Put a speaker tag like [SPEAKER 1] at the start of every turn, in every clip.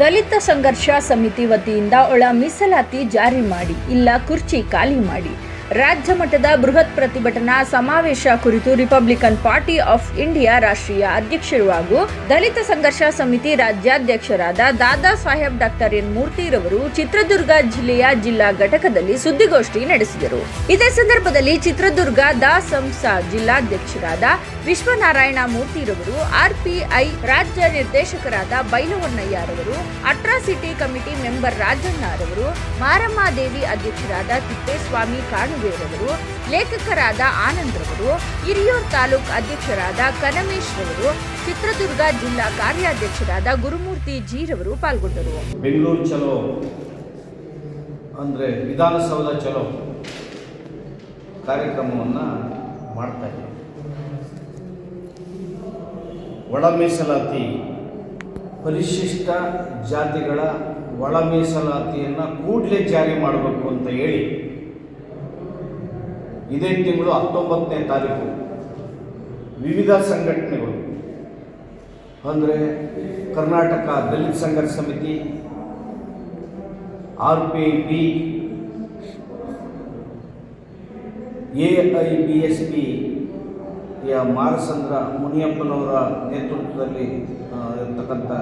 [SPEAKER 1] ದಲಿತ ಸಂಘರ್ಷ ಸಮಿತಿ ವತಿಯಿಂದ ಒಳ ಮೀಸಲಾತಿ ಜಾರಿ ಮಾಡಿ, ಇಲ್ಲ ಕುರ್ಚಿ ಖಾಲಿ ಮಾಡಿ. ರಾಜ್ಯ ಮಟ್ಟದ ಬೃಹತ್ ಪ್ರತಿಭಟನಾ ಸಮಾವೇಶ ಕುರಿತು ರಿಪಬ್ಲಿಕನ್ ಪಾರ್ಟಿ ಆಫ್ ಇಂಡಿಯಾ ರಾಷ್ಟ್ರೀಯ ಅಧ್ಯಕ್ಷರು ಹಾಗೂ ದಲಿತ ಸಂಘರ್ಷ ಸಮಿತಿ ರಾಜ್ಯಾಧ್ಯಕ್ಷರಾದ ದಾದಾ ಸಾಹೇಬ್ ಡಾಕ್ಟರ್ ಎನ್ ಮೂರ್ತಿ ರವರು ಚಿತ್ರದುರ್ಗ ಜಿಲ್ಲೆಯ ಜಿಲ್ಲಾ ಘಟಕದಲ್ಲಿ ಸುದ್ದಿಗೋಷ್ಠಿ ನಡೆಸಿದರು. ಇದೇ ಸಂದರ್ಭದಲ್ಲಿ ಚಿತ್ರದುರ್ಗ ದಾ ಸಂಸ ಜಿಲ್ಲಾಧ್ಯಕ್ಷರಾದ ವಿಶ್ವನಾರಾಯಣ ಮೂರ್ತಿರವರು ಆರ್ಪಿಐ ರಾಜ್ಯ ನಿರ್ದೇಶಕರಾದ ಬೈಲವಣ್ಣಯ್ಯರವರು ಅಟ್ರಾಸಿಟಿ ಕಮಿಟಿ ಮೆಂಬರ್ ರಾಜಣ್ಣರವರು ಮಾರಮ್ಮಾದೇವಿ ಅಧ್ಯಕ್ಷರಾದ ತಿಪ್ಪೇಸ್ವಾಮಿ ಕಾಣುವೇರವರು ಲೇಖಕರಾದ ಆನಂದ್ರವರು ಹಿರಿಯೂರು ತಾಲೂಕ್ ಅಧ್ಯಕ್ಷರಾದ ಕನಮೇಶ್ ರವರು, ಚಿತ್ರದುರ್ಗ ಜಿಲ್ಲಾ ಕಾರ್ಯಾಧ್ಯಕ್ಷರಾದ ಗುರುಮೂರ್ತಿ ಜೀರವರು ಪಾಲ್ಗೊಂಡರು.
[SPEAKER 2] ಬೆಂಗಳೂರು ಚಲೋ ಅಂದರೆ ವಿಧಾನಸೌಧ ಚಲೋ ಕಾರ್ಯಕ್ರಮವನ್ನು ಮಾಡ್ತಾ ಇದ್ದೀವಿ. ಒಳ ಮೀಸಲಾತಿ ಪರಿಶಿಷ್ಟ ಜಾತಿಗಳ ಒಳ ಮೀಸಲಾತಿಯನ್ನು ಕೂಡಲೇ ಜಾರಿ ಮಾಡಬೇಕು ಅಂತ ಹೇಳಿ ಇದೇ ತಿಂಗಳು ಹತ್ತೊಂಬತ್ತನೇ ತಾರೀಕು ವಿವಿಧ ಸಂಘಟನೆಗಳು, ಅಂದರೆ Karnataka Dalit Sangharsha Samiti, R P I B A I B S P Marasandra ಮುನಿಯಪ್ಪನವರ ನೇತೃತ್ವದಲ್ಲಿ ಇರತಕ್ಕಂಥ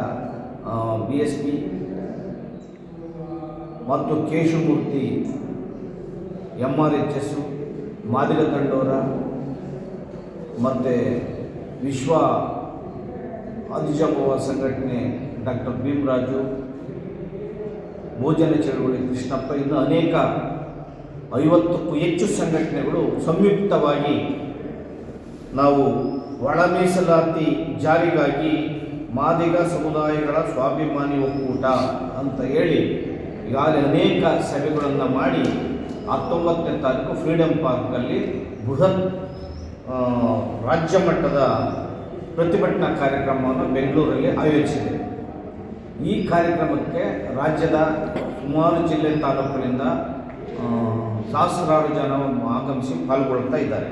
[SPEAKER 2] ಬಿ ಎಸ್ ಪಿ ಮತ್ತು Keshavamurthy M R H S Madiga Dandora ಮತ್ತು ವಿಶ್ವ ಆದಿಜಾಂಬವ ಸಂಘಟನೆ ಡಾಕ್ಟರ್ ಭೀಮರಾಜು, ಭೋಜನ ಚಳುವಳಿ ಕೃಷ್ಣಪ್ಪ, ಇನ್ನು ಅನೇಕ ಐವತ್ತಕ್ಕೂ ಹೆಚ್ಚು ಸಂಘಟನೆಗಳು ಸಂಯುಕ್ತವಾಗಿ ನಾವು ಒಳ ಮೀಸಲಾತಿ ಜಾರಿಗಾಗಿ ಮಾದಿಗ ಸಮುದಾಯಗಳ ಸ್ವಾಭಿಮಾನಿ ಒಕ್ಕೂಟ ಅಂತ ಹೇಳಿ ಈಗಾಗಲೇ ಅನೇಕ ಸಭೆಗಳನ್ನು ಮಾಡಿ ಹತ್ತೊಂಬತ್ತನೇ ತಾರೀಕು ಫ್ರೀಡಮ್ ಪಾರ್ಕಲ್ಲಿ ಬೃಹತ್ ರಾಜ್ಯ ಮಟ್ಟದ ಪ್ರತಿಭಟನಾ ಕಾರ್ಯಕ್ರಮವನ್ನು ಬೆಂಗಳೂರಲ್ಲಿ ಆಯೋಜಿಸಿದೆ. ಈ ಕಾರ್ಯಕ್ರಮಕ್ಕೆ ರಾಜ್ಯದ ಸುಮಾರು ಜಿಲ್ಲೆ ತಾಲೂಕಿನಿಂದ ಸಹಸ್ರಾರು ಜನ ಆಗಮಿಸಿ ಪಾಲ್ಗೊಳ್ತಾ ಇದ್ದಾರೆ.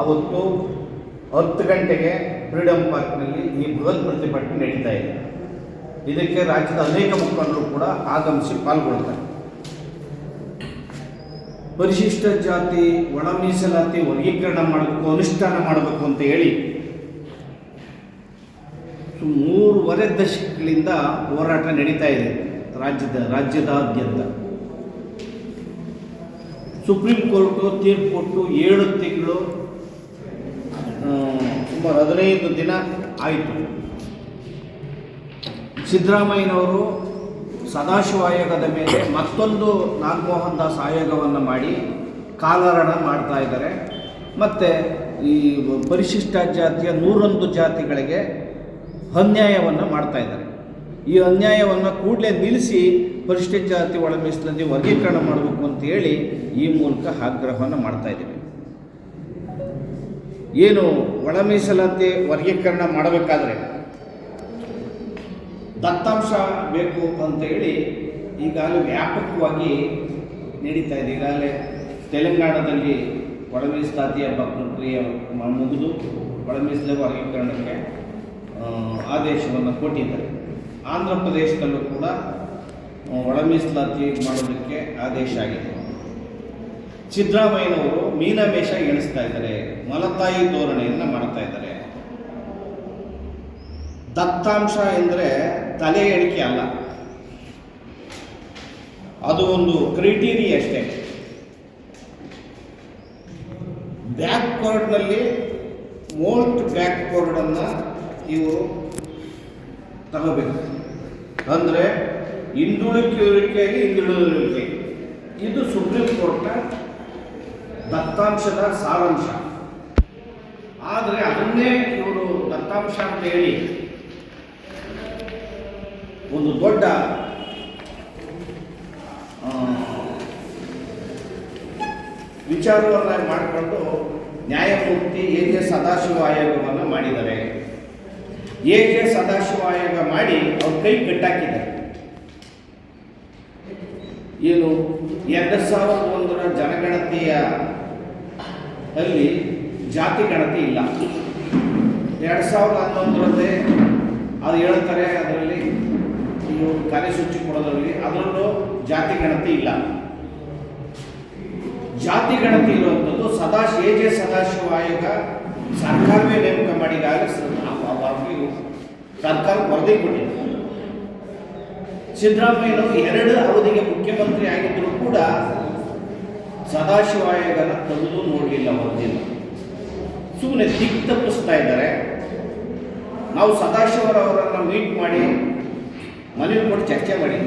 [SPEAKER 2] ಅವತ್ತು ಹತ್ತು ಗಂಟೆಗೆ ಫ್ರೀಡಮ್ ಪಾರ್ಕ್ನಲ್ಲಿ ಈ ಬೃಹತ್ ಪ್ರತಿಭಟನೆ ನಡೀತಾ ಇದೆ. ಇದಕ್ಕೆ ರಾಜ್ಯದ ಅನೇಕ ಮುಖಂಡರು ಕೂಡ ಆಗಮಿಸಿ ಪಾಲ್ಗೊಳ್ತಾರೆ. ಪರಿಶಿಷ್ಟ ಜಾತಿ ಒಣ ಮೀಸಲಾತಿ ವರ್ಗೀಕರಣ ಮಾಡಬೇಕು, ಅನುಷ್ಠಾನ ಮಾಡಬೇಕು ಅಂತ ಹೇಳಿ ಮೂರುವರೆ ದಶಕಗಳಿಂದ ಹೋರಾಟ ನಡೀತಾ ಇದೆ ರಾಜ್ಯದ, ರಾಜ್ಯದಾದ್ಯಂತ. ಸುಪ್ರೀಂ ಕೋರ್ಟು ತೀರ್ಪು ಕೊಟ್ಟು ಏಳು ತಿಂಗಳು ಸುಮಾರು ಹದಿನೈದು ದಿನ ಆಯಿತು. ಸಿದ್ದರಾಮಯ್ಯನವರು ಸದಾಶಿವ ಆಯೋಗದ ಮೇಲೆ ಮತ್ತೊಂದು ನಾಗಮೋಹನ್ ದಾಸ್ ಆಯೋಗವನ್ನು ಮಾಡಿ ಕಾಲರಣ ಮಾಡ್ತಾ ಇದ್ದಾರೆ. ಮತ್ತು ಈ ಪರಿಶಿಷ್ಟ ಜಾತಿಯ ನೂರೊಂದು ಜಾತಿಗಳಿಗೆ ಅನ್ಯಾಯವನ್ನು ಮಾಡ್ತಾ ಇದ್ದಾರೆ. ಈ ಅನ್ಯಾಯವನ್ನು ಕೂಡಲೇ ನಿಲ್ಲಿಸಿ ಪರಿಶಿಷ್ಟ ಜಾತಿ ಒಳ ಮೀಸಲಲ್ಲಿ ವರ್ಗೀಕರಣ ಮಾಡಬೇಕು ಅಂತ ಹೇಳಿ ಈ ಮೂಲಕ ಆಗ್ರಹವನ್ನು ಮಾಡ್ತಾ ಇದ್ದೀವಿ. ಏನು ಒಳ ಮೀಸಲಾತಿ ವರ್ಗೀಕರಣ ಮಾಡಬೇಕಾದ್ರೆ ದತ್ತಾಂಶ ಬೇಕು ಅಂತ ಹೇಳಿ ಈಗಾಗಲೇ ವ್ಯಾಪಕವಾಗಿ ನಡೀತಾ ಇದೆ. ಈಗಾಗಲೇ ತೆಲಂಗಾಣದಲ್ಲಿ ಒಳ ಮೀಸಲಾತಿಯ ಪ್ರಕ್ರಿಯೆ ಮುಗಿದು ಒಳ ಮೀಸಲು ವರ್ಗೀಕರಣಕ್ಕೆ ಆದೇಶವನ್ನು ಕೊಟ್ಟಿದ್ದಾರೆ. ಆಂಧ್ರ ಪ್ರದೇಶದಲ್ಲೂ ಕೂಡ ಒಳ ಮೀಸಲಾತಿ ಮಾಡೋದಕ್ಕೆ ಆದೇಶ ಆಗಿದೆ. ಸಿದ್ದರಾಮಯ್ಯನವರು ಮೀನಮೇಷ ಎಣಿಸ್ತಾ ಇದ್ದಾರೆ, ಮಲತಾಯಿ ಧೋರಣೆಯನ್ನು ಮಾಡ್ತಾ ಇದ್ದಾರೆ. ದತ್ತಾಂಶ ಎಂದರೆ ತಲೆ ಎಣಿಕೆ ಅಲ್ಲ. ಅದು ಒಂದು ಕ್ರೈಟೀರಿಯ ಅಷ್ಟೇ. ಬ್ಯಾಕ್ವರ್ಡ್ನಲ್ಲಿ ಮೋಸ್ಟ್ ಬ್ಯಾಕ್ವರ್ಡನ್ನು ಇವರು ತಗೋಬೇಕು. ಅಂದರೆ ಹಿಂದುಳಿಕೆ ಹಿಂದುಳಿದಿರುವಿಕೆ ಇದು ಸುಪ್ರೀಂ ಕೋರ್ಟ್ನ ದತ್ತಾಂಶದ ಸಾರಾಂಶ. ಆದರೆ ಅದನ್ನೇ ಇವರು ದತ್ತಾಂಶ ಅಂತ ಹೇಳಿ ಒಂದು ದೊಡ್ಡ ವಿಚಾರವನ್ನಾಗಿ ವಿಚಾರವನ್ನು ಮಾಡಿಕೊಂಡು ನ್ಯಾಯಮೂರ್ತಿ ಎ ಜೆ ಸದಾಶಿವ ಆಯೋಗವನ್ನು ಮಾಡಿದ್ದಾರೆ. ಎ ಜೆ ಸದಾಶಿವ ಆಯೋಗ ಮಾಡಿ ಅವ್ರ ಕೈ ಕಟ್ಟಾಕಿದ್ದಾರೆ. ಏನು, ಎರಡು ಸಾವಿರದ ಒಂದರ ಜನಗಣತಿಯ ಅಲ್ಲಿ ಜಾತಿ ಗಣತಿ ಇಲ್ಲ. ಎರಡು ಸಾವಿರದ ಹನ್ನೊಂದರದ್ದೇ ಅದು ಹೇಳ್ತಾರೆ ಅದರಲ್ಲಿ, ನೀವು ಕಾರ್ಯಸೂಚಿ ಕೊಡೋದ್ರಲ್ಲಿ ಅದರಲ್ಲೂ ಜಾತಿ ಗಣತಿ ಇಲ್ಲ. ಜಾತಿ ಗಣತಿ ಇರುವಂಥದ್ದು ಸದಾ ಎ ಜೆ ಸದಾಶಿವ ಆಯೋಗ ಸರ್ಕಾರವೇ ನೇಮಕ ಮಾಡಿದಾಗ ಸರ್ಕಾರ ವರದಿ ಕೊಟ್ಟಿದೆ. ಸಿದ್ದರಾಮಯ್ಯನವರು ಎರಡು ಅವಧಿಗೆ ಮುಖ್ಯಮಂತ್ರಿ ಆಗಿದ್ದರೂ ಕೂಡ ಸದಾಶಿವ ತಂದು ನೋಡಲಿಲ್ಲ ಹೊರದಿಲ್ಲ ಸುಮ್ಮನೆ ದಿಕ್ ತಪ್ಪಿಸ್ತಾ ಇದ್ದಾರೆ. ನಾವು ಸದಾಶಿವರವರನ್ನು ಮೀಟ್ ಮಾಡಿ ಮನೆಗೆ ಕೊಟ್ಟು ಚರ್ಚೆ ಮಾಡಿ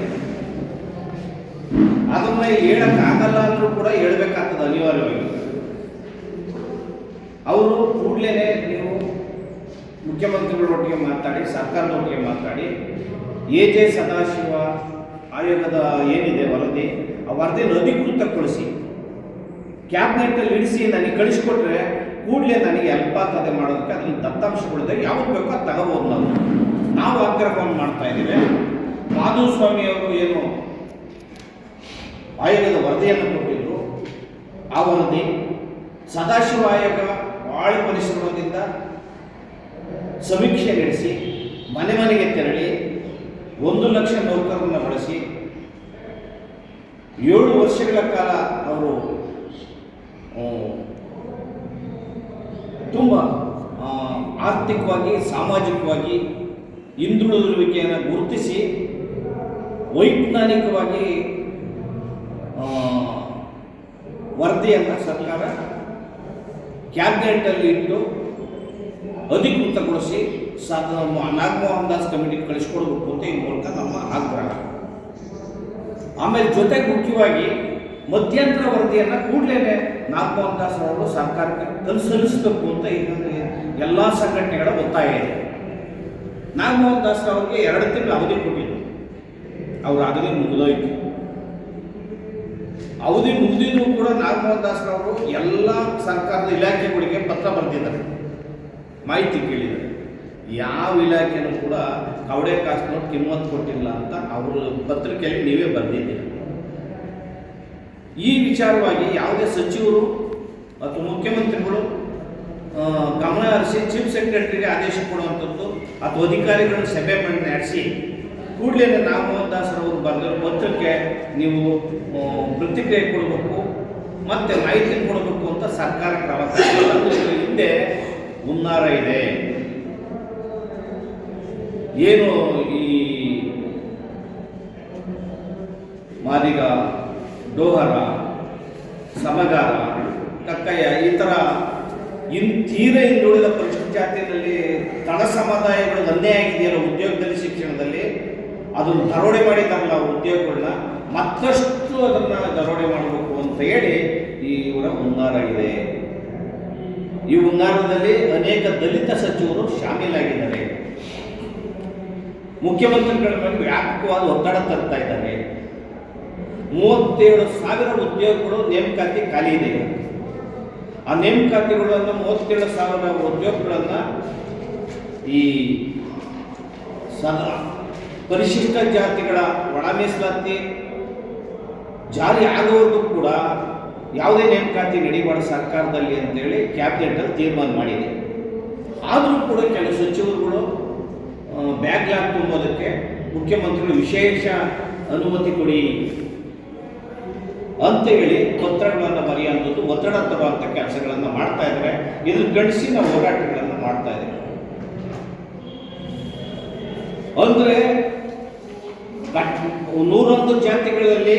[SPEAKER 2] ಅದನ್ನ ಹೇಳಕ್ಕಾಗಲ್ಲ ಅಂದ್ರೂ ಕೂಡ ಹೇಳ್ಬೇಕಾಗ್ತದೆ ಅನಿವಾರ್ಯವಾಗಿ. ಅವರು ಕೂಡಲೇ ನೀವು ಮುಖ್ಯಮಂತ್ರಿಗಳೊಟ್ಟಿಗೆ ಮಾತಾಡಿ ಸರ್ಕಾರದೊಟ್ಟಿಗೆ ಮಾತಾಡಿ, ಎ ಜೆ ಸದಾಶಿವ ಆಯೋಗದ ಏನಿದೆ ವರದಿ, ಆ ವರದಿಯನ್ನು ಅಧಿಕೃತಗೊಳಿಸಿ. ಕ್ಯಾಬಿನೆಟ್ಟಲ್ಲಿ ಇಳಿಸಿ ನನಗೆ ಕಳಿಸ್ಕೊಟ್ರೆ ಕೂಡಲೇ ನನಗೆ ಅಲ್ಪಾತದೆ ಮಾಡೋದಕ್ಕೆ ಅದ್ರಲ್ಲಿ ದತ್ತಾಂಶಗಳಿದೆ ಯಾವ್ದು ಬೇಕೋ ತಗೋಬೋದು ನಾವು ನಾವು ಆಗ್ರಹವನ್ನು ಮಾಡ್ತಾ ಇದ್ದೇವೆ. ಮಾಧುಸ್ವಾಮಿ ಅವರು ಏನು ಆಯೋಗದ ವರದಿಯನ್ನು ಕೊಟ್ಟಿದ್ರು. ಆ ವರದಿ ಸದಾಶಿವ ಆಯೋಗ ಭಾಳ ಪರಿಶ್ರಮದಿಂದ ಸಮೀಕ್ಷೆ ನಡೆಸಿ, ಮನೆ ಮನೆಗೆ ತೆರಳಿ, ಒಂದು ಲಕ್ಷ ನೌಕರರನ್ನು ಬಳಸಿ, ಏಳು ವರ್ಷಗಳ ಕಾಲ ಅವರು ತುಂಬ ಆರ್ಥಿಕವಾಗಿ, ಸಾಮಾಜಿಕವಾಗಿ ಹಿಂದುಳಿದಿರುವಿಕೆಯನ್ನು ಗುರುತಿಸಿ ವೈಜ್ಞಾನಿಕವಾಗಿ ವರದಿಯನ್ನು ಸರ್ಕಾರ ಕ್ಯಾಬಿನೆಟಲ್ಲಿ ಇಟ್ಟು ಅಧಿಕೃತಗೊಳಿಸಿ ಸಾಧನ ನಾಗಮೋಹನ್ ದಾಸ್ ಕಮಿಟಿಗೆ ಕಳಿಸ್ಕೊಡ್ಬೇಕು ಅಂತ ಈ ಮೂಲಕ ನಮ್ಮ ಆಗ್ರಹ. ಆಮೇಲೆ ಜೊತೆಗೆ ಮುಖ್ಯವಾಗಿ ಮಧ್ಯಂತರ ವರದಿಯನ್ನು ಕೂಡಲೇ ನಾಗಮೋಹನ್ ದಾಸ್ ಅವರು ಸರ್ಕಾರಕ್ಕೆ ಸಲ್ಲಿಸಬೇಕು ಅಂತ ಎಲ್ಲ ಸಂಘಟನೆಗಳ ಒತ್ತಾಯ ಇದೆ. ನಾಗಮೋಹನ್ ದಾಸ್ ಅವರಿಗೆ ಎರಡು ತಿಂಗಳು ಅವಧಿ ಕೊಟ್ಟಿದ್ದು ಅವ್ರ ಅವಧಿ ಮುಗಿದೋಯ್ತು. ಅವಧಿ ಮುಗಿದಿದ್ರು ಕೂಡ ನಾಗಮೋಹನ್ ದಾಸ್ ಅವರು ಎಲ್ಲ ಸರ್ಕಾರದ ಇಲಾಖೆಗಳಿಗೆ ಪತ್ರ ಬರೆದಿದ್ದಾರೆ. ಮಾಹಿತಿ ಕೇಳಿದ್ದಾರೆ. ಯಾವ ಇಲಾಖೆನೂ ಕೂಡ ಕವಡೆ ನೋಟ್ ಕಿಮ್ಮತ್ತು ಕೊಟ್ಟಿಲ್ಲ ಅಂತ ಅವರು ಪತ್ರಿಕೆಯಲ್ಲಿ ನೀವೇ ಬರೆದಿದ್ದೀರಿ. ಈ ವಿಚಾರವಾಗಿ ಯಾವುದೇ ಸಚಿವರು ಅಥವಾ ಮುಖ್ಯಮಂತ್ರಿಗಳು ಗಮನ ಹರಿಸಿ ಚೀಫ್ ಸೆಕ್ರೆಟರಿಗೆ ಆದೇಶ ಕೊಡುವಂಥದ್ದು ಅಥವಾ ಅಧಿಕಾರಿಗಳನ್ನು ಸಭೆ ಮಾಡಿ ನಡೆಸಿ, ಕೂಡಲೇ ನಾಗಮೋಹನ್ ಅವರು ಬರೆದಿರೋ ಪತ್ರಕ್ಕೆ ನೀವು ಪ್ರತಿಕ್ರಿಯೆ ಕೊಡಬೇಕು, ಮತ್ತು ಮಾಹಿತಿ ಕೊಡಬೇಕು ಅಂತ ಸರ್ಕಾರ ಕ್ರಮ. ಹಿಂದೆ ಮುನ್ನಾರ ಇದೆ ಏನು ಈ ಮಾದಿಗ ಡೋಹರ ಸಮಗಾರ, ಕಕ್ಕಯ್ಯ, ಈ ಥರ ಇನ್ ತೀರ ಹಿಂದುಳಿದ ಜಾತಿಯಲ್ಲಿ ತಳ ಸಮುದಾಯಗಳು ಅನ್ಯಾಯ ಆಗಿದೆಯಲ್ಲ ಉದ್ಯೋಗದಲ್ಲಿ, ಶಿಕ್ಷಣದಲ್ಲಿ, ಅದನ್ನು ದರೋಡೆ ಮಾಡಿ ಅವ್ರ ಉದ್ಯೋಗಗಳನ್ನ ಮತ್ತಷ್ಟು ಅದನ್ನು ದರೋಡೆ ಮಾಡಬೇಕು ಅಂತ ಹೇಳಿ ಈ ಇವರ ಹುನ್ನಾರ ಇದೆ. ಈ ಹುನ್ನಾರದಲ್ಲಿ ಅನೇಕ ದಲಿತ ಸಚಿವರು ಶಾಮೀಲಾಗಿದ್ದಾರೆ. ಮುಖ್ಯಮಂತ್ರಿಗಳ ಮೇಲೆ ವ್ಯಾಪಕವಾದ ಒತ್ತಡ ತರ್ತಾ ಇದ್ದಾರೆ. ಮೂವತ್ತೇಳು ಸಾವಿರ ಉದ್ಯೋಗಗಳು ನೇಮಕಾತಿ ಖಾಲಿ ಇದೆ. ಆ ನೇಮಕಾತಿಗಳನ್ನು ಮೂವತ್ತೇಳು ಸಾವಿರ ಉದ್ಯೋಗಗಳನ್ನು ಈ ಪರಿಶಿಷ್ಟ ಜಾತಿಗಳ ಒಳ ಮೀಸಲಾತಿ ಜಾರಿ ಆಗುವುದು ಕೂಡ ಯಾವುದೇ ನೇಮಕಾತಿ ನಡೀಬಾರ್ದು ಸರ್ಕಾರದಲ್ಲಿ ಅಂತೇಳಿ ಕ್ಯಾಬಿನೆಟಲ್ಲಿ ತೀರ್ಮಾನ ಮಾಡಿದೆ. ಆದರೂ ಕೂಡ ಕೆಲವು ಸಚಿವರುಗಳು ಬ್ಯಾಕ್ಲಾಗ್ ತುಂಬೋದಕ್ಕೆ ಮುಖ್ಯಮಂತ್ರಿಗಳು ವಿಶೇಷ ಅನುಮತಿ ಕೊಡಿ ಅಂತ ಹೇಳಿ ಒತ್ತಡಗಳನ್ನು ಬರೆಯುವಂಥದ್ದು ಒತ್ತಡ ತರುವಂಥ ಕೆಲಸಗಳನ್ನು ಮಾಡ್ತಾ ಇದ್ದಾರೆ. ಇದು ನಾವು ಹೋರಾಟಗಳನ್ನು ಮಾಡ್ತಾ ಇದ್ದಾರೆ. ಅಂದರೆ ನೂರೊಂದು ಜಾತಿಗಳಲ್ಲಿ